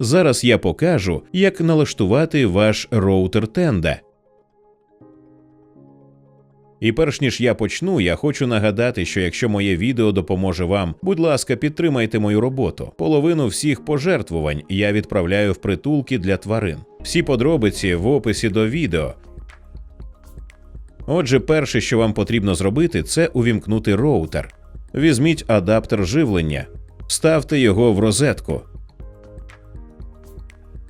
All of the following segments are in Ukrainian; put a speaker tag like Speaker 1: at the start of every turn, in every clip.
Speaker 1: Зараз я покажу, як налаштувати ваш роутер Тенда. І перш ніж я почну, я хочу нагадати, що якщо моє відео допоможе вам, будь ласка, підтримайте мою роботу. Половину всіх пожертвувань я відправляю в притулки для тварин. Всі подробиці в описі до відео. Отже, перше, що вам потрібно зробити, це увімкнути роутер. Візьміть адаптер живлення, вставте його в розетку,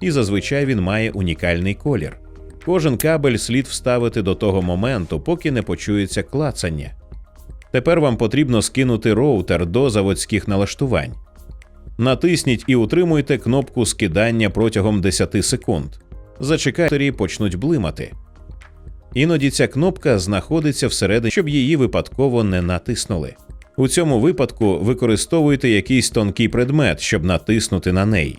Speaker 1: і зазвичай він має унікальний колір. Кожен кабель слід вставити до того моменту, поки не почується клацання. Тепер вам потрібно скинути роутер до заводських налаштувань. Натисніть і утримуйте кнопку скидання протягом 10 секунд. Зачекайте, почнуть блимати. Іноді ця кнопка знаходиться всередині, щоб її випадково не натиснули. У цьому випадку використовуйте якийсь тонкий предмет, щоб натиснути на неї.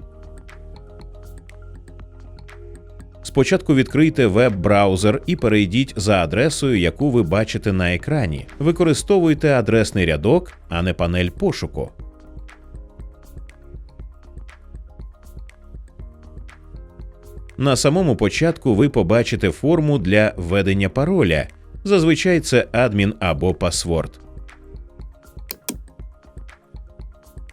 Speaker 1: Спочатку відкрийте веб-браузер і перейдіть за адресою, яку ви бачите на екрані. Використовуйте адресний рядок, а не панель пошуку. На самому початку ви побачите форму для введення пароля. Зазвичай це адмін або пасворд.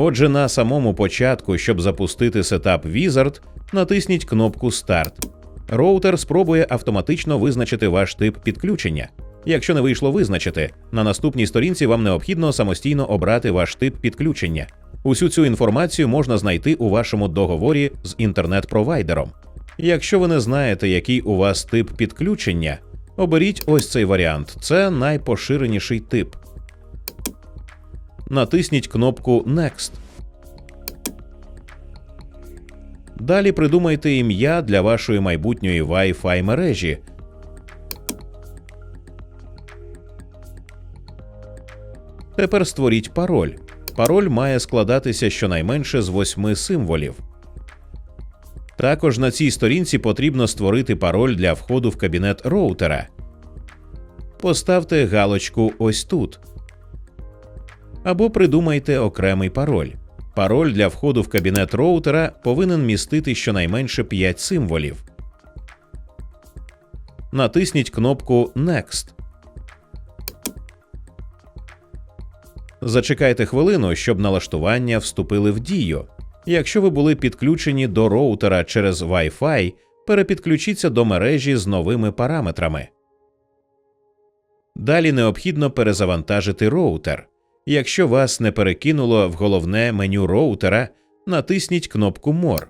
Speaker 1: Отже, на самому початку, щоб запустити сетап Wizard, натисніть кнопку Старт. Роутер спробує автоматично визначити ваш тип підключення. Якщо не вийшло визначити, на наступній сторінці вам необхідно самостійно обрати ваш тип підключення. Усю цю інформацію можна знайти у вашому договорі з інтернет-провайдером. Якщо ви не знаєте, який у вас тип підключення, оберіть ось цей варіант. Це найпоширеніший тип. Натисніть кнопку Next. Далі придумайте ім'я для вашої майбутньої Wi-Fi мережі. Тепер створіть пароль. Пароль має складатися щонайменше з восьми символів. Також на цій сторінці потрібно створити пароль для входу в кабінет роутера. Поставте галочку ось тут. Або придумайте окремий пароль. Пароль для входу в кабінет роутера повинен містити щонайменше 5 символів. Натисніть кнопку Next. Зачекайте хвилину, щоб налаштування вступили в дію. Якщо ви були підключені до роутера через Wi-Fi, перепідключіться до мережі з новими параметрами. Далі необхідно перезавантажити роутер. Якщо вас не перекинуло в головне меню роутера, натисніть кнопку More.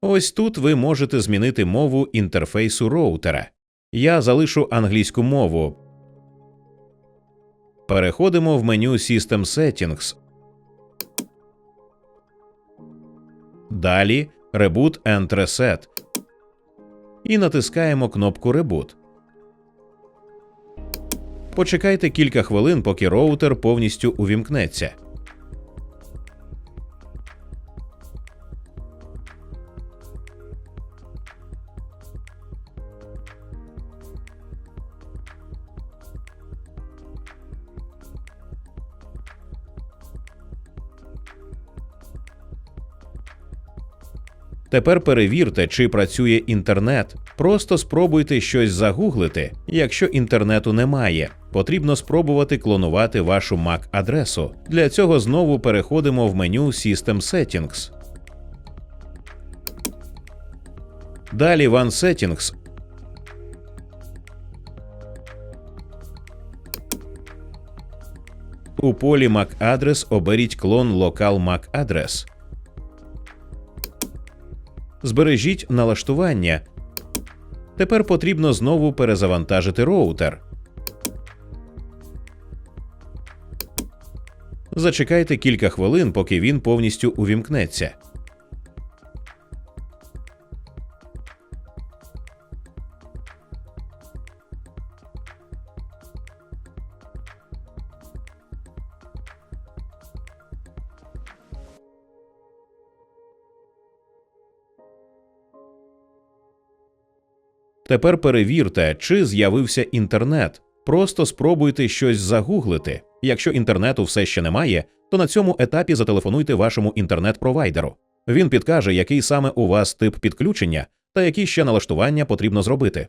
Speaker 1: Ось тут ви можете змінити мову інтерфейсу роутера. Я залишу англійську мову. Переходимо в меню System Settings. Далі Reboot and Reset. І натискаємо кнопку Reboot. Почекайте кілька хвилин, поки роутер повністю увімкнеться. Тепер перевірте, чи працює інтернет. Просто спробуйте щось загуглити. Якщо інтернету немає, потрібно спробувати клонувати вашу MAC-адресу. Для цього знову переходимо в меню System Settings. Далі One Settings. У полі MAC-адрес оберіть клон Local MAC-адрес. Збережіть налаштування. Тепер потрібно знову перезавантажити роутер. Зачекайте кілька хвилин, поки він повністю увімкнеться. Тепер перевірте, чи з'явився інтернет. Просто спробуйте щось загуглити. Якщо інтернету все ще немає, то на цьому етапі зателефонуйте вашому інтернет-провайдеру. Він підкаже, який саме у вас тип підключення та які ще налаштування потрібно зробити.